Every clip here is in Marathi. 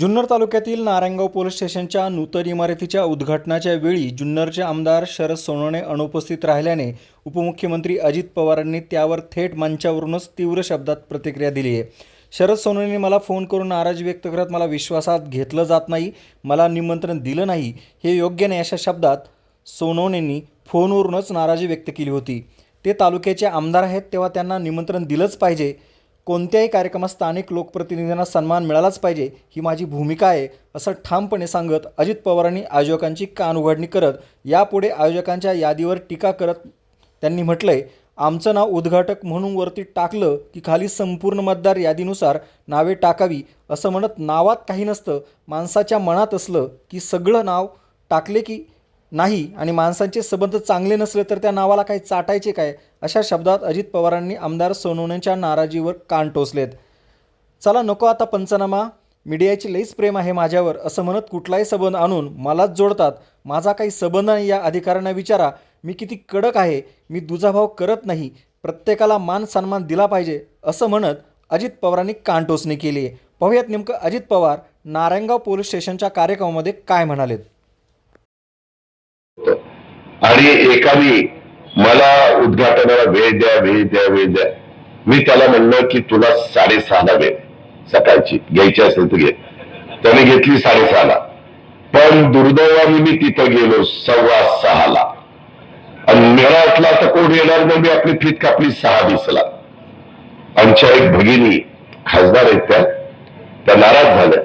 जुन्नर तालुक्यातील नारायणगाव पोलीस स्टेशनच्या नूतन इमारतीच्या उद्घाटनाच्या वेळी जुन्नरचे आमदार शरद सोनवणे अनुपस्थित राहिल्याने उपमुख्यमंत्री अजित पवारांनी त्यावर थेट मंचावरूनच तीव्र शब्दात प्रतिक्रिया दिली आहे. शरद सोनवणेंनी मला फोन करून नाराजी व्यक्त करत मला विश्वासात घेतलं जात नाही मला निमंत्रण दिलं नाही हे योग्य नाही अशा शब्दात सोनवणेंनी फोनवरूनच नाराजी व्यक्त केली होती. ते तालुक्याचे आमदार आहेत तेव्हा त्यांना निमंत्रण दिलंच पाहिजे कोणत्याही कार्यक्रमात स्थानिक लोकप्रतिनिधींना सन्मान मिळालाच पाहिजे ही माझी भूमिका आहे असं ठामपणे सांगत अजित पवारांनी आयोजकांची कान उघडणी करत यापुढे आयोजकांच्या यादीवर टीका करत त्यांनी म्हटलंय आमचं नाव उद्घाटक म्हणून वरती टाकलं की खाली संपूर्ण मतदार यादीनुसार नावे टाकावी असं म्हणत नावात काही नसतं माणसाच्या मनात असलं की सगळं नाव टाकले की नाही आणि माणसांचे संबंध चांगले नसले तर त्या नावाला काही चाटायचे काय? अशा शब्दात अजित पवारांनी आमदार सोनवणेंच्या नाराजीवर कान टोचलेत. चला नको आता पंचनामा. मीडियाची लईच प्रेम आहे माझ्यावर असं म्हणत कुठलाही संबंध आणून मलाच जोडतात. माझा काही संबंध नाही या अधिकाऱ्यांना विचारा. मी किती कडक आहे मी दुजाभाव करत नाही. प्रत्येकाला मान सन्मान दिला पाहिजे असं म्हणत अजित पवारांनी कानटोचणी केली आहे. पाहूयात नेमकं अजित पवार नारायणगाव पोलीस स्टेशनच्या कार्यक्रमामध्ये काय म्हणालेत. आणि एकाने मला उद्घाटनाला वेळ द्या वेळ द्या वेळ द्या. मी त्याला म्हणलं की तुला साडेसहाला वेळ सकाळची. घ्यायची असेल तर घे. त्याने घेतली साडेसहाला. पण दुर्दैवाने मी तिथं गेलो सव्वा सहाला आणि मला तर कोण येणार मग मी आपली फीत कापली सहा दिसला आमच्या एक भगिनी खासदार आहेत त्या. त्या नाराज झाल्या.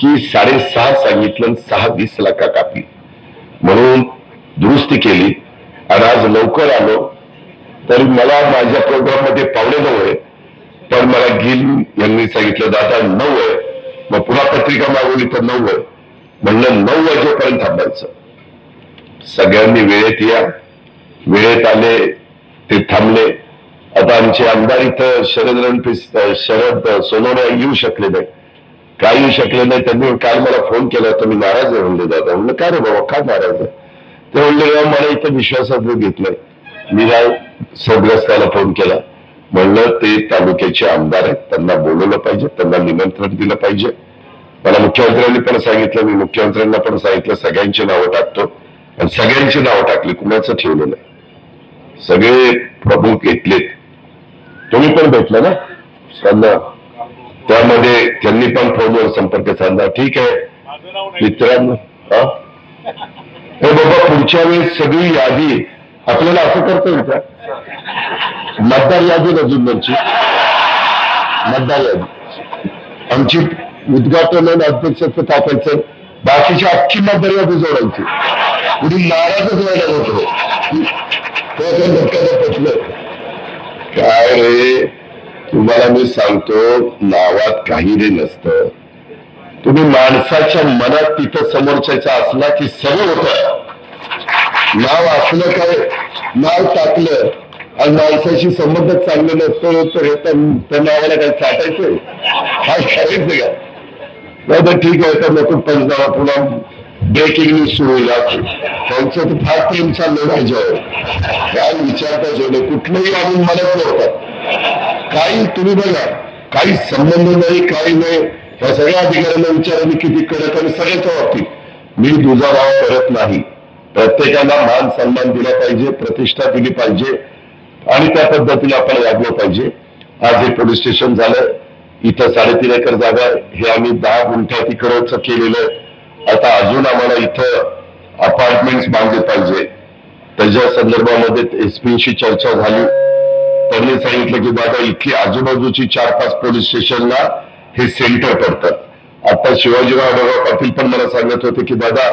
की साडेसहा सांगितलं सहा वीसला का कापली? म्हणून दुरुस्ती केली. आणि आज लवकर आलो. तर मला माझ्या प्रोग्राममध्ये पावणे नऊ आहे पण मला गिल यांनी सांगितलं दादा नऊ आहे. मग पुन्हा पत्रिका मागवली तर नऊ आहे. म्हणलं नऊ वाजेपर्यंत थांबायचं. सगळ्यांनी वेळेत या. वेळेत आले ते थांबले. आता आमचे आमदार इथं शरद रणपीस शरद सोनवणे येऊ शकले नाही काय येऊ शकले नाही त्यांनी काल मला फोन केला तर मी नाराज आहे. म्हणले दादा म्हणलं काय रे बाबा? काय नाराज आहे? ते म्हणले मला इथं विश्वासात घेतलंय. मी राव सदग्रस्ताला फोन केला. म्हणलं ते तालुक्याचे आमदार आहेत. त्यांना बोलवलं पाहिजे. त्यांना निमंत्रण दिलं पाहिजे. मला मुख्यमंत्र्यांनी पण सांगितलं. मी मुख्यमंत्र्यांना पण सांगितलं. सगळ्यांची नावं टाकतो. आणि सगळ्यांची नावं टाकली. कुणाचं ठेवलं नाही. सगळे प्रमुख घेतलेत. तुम्ही पण भेटलं ना? त्यांना त्यामध्ये त्यांनी पण फोनवर संपर्क साधला. ठीक आहे. मित्रांनो हा? पुढच्या वेळेस सगळी यादी आपल्याला असं करता येईल का? मतदार यादी अजून त्यांची मतदार यादी. आमची उद्घाटन आणि अध्यक्षाचं टाकायचं बाकीची अख्खी मतदार यादी जोडायची. कुणी नाराजच व्हायला होतो तो धक्क्याला पटलं काय रे? तुम्हाला मी सांगतो नावात काही रे नसतं. तुम्ही माणसाच्या मनात तिथं समोरच्याचा असला की सगळं होतं. नाव असलं काय नाव टाकलं आणि माणसाशी संबंध चांगले नसतो तर हे त्या नावाला काही चाटायचंय काय करायचं का? नाही तर ठीक आहे तर नको पंचनामा पुन्हा ब्रेकिंग न्यूज सुरू होईल त्यांचं तर फार प्रेम चाललं माझ्यावर काय विचारता जेवढे कुठलंही आणून मला होतात काही तुम्ही बघा काही संबंध नाही काही नाही. या सगळ्या अधिकाऱ्यांना विचारांनी किती कडक आणि सगळ्याच्या बाबतीत. मी दुजाभाव करत नाही. प्रत्येकाला मान सन्मान दिला पाहिजे प्रतिष्ठा दिली पाहिजे आणि त्या पद्धतीने आपण वागलं पाहिजे. आज हे पोलीस स्टेशन झालं इथं साडेतीन एकर जागा हे आम्ही दहा गुंठ्यात इकडचं केलेलं आहे. आता अजून आम्हाला इथं अपार्टमेंट बांधले पाहिजे. त्याच्या संदर्भामध्ये एसपीशी चर्चा झाली. त्यांनी सांगितलं की दादा इथली आजूबाजूची चार पाच पोलीस स्टेशनला हे सेंटर पडतात. आता शिवाजीराव आढळराव पाटील पण मला सांगत होते की दादा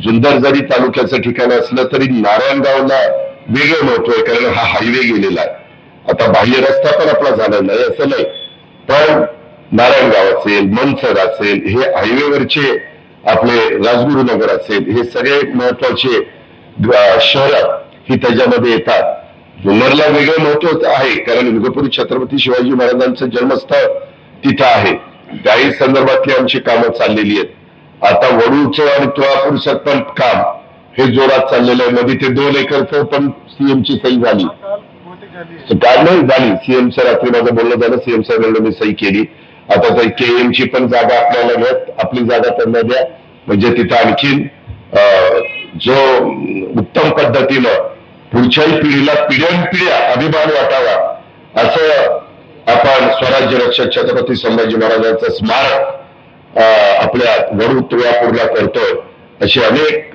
जुन्नर जरी तालुक्याचं ठिकाण असलं तरी नारायणगावला वेगळं महत्त्व आहे कारण हा हायवे गेलेला आहे. आता बाह्य रस्ता पण आपला झाला नाही असं नाही. पण नारायणगाव असेल मनसर असेल हे हायवेवरचे आपले राजगुरुनगर असेल हे सगळे महत्त्वाचे शहर ही त्याच्यामध्ये येतात. जुन्नरला वेगळं महत्त्व आहे कारण विगपुरी छत्रपती शिवाजी महाराजांचं जन्मस्थळ तिथं आहे. त्याही संदर्भातली आमची कामं चाललेली आहेत. आता वडूचं आणि तुळापूरचं पण काम हे जोरात चाललेलं आहे. मध्ये ते दोन एकरचं पण सीएमची सही झाली. काय नाही झाली. सीएमचं रात्री माझं बोलणं झालं. सीएम साहेबांना मी सही केली. आता तर पण जागा आपल्याला मिळत आपली जागा त्यांना द्या. म्हणजे तिथं आणखीन अं, जो उत्तम पद्धतीनं पुढच्याही पिढीला पिढ्यानपिढ्या अभिमान वाटावा असं आपण स्वराज्य रक्षक छत्रपती संभाजी महाराजांचं स्मारक आपल्या वडू तुळापूरला करतोय अशी अनेक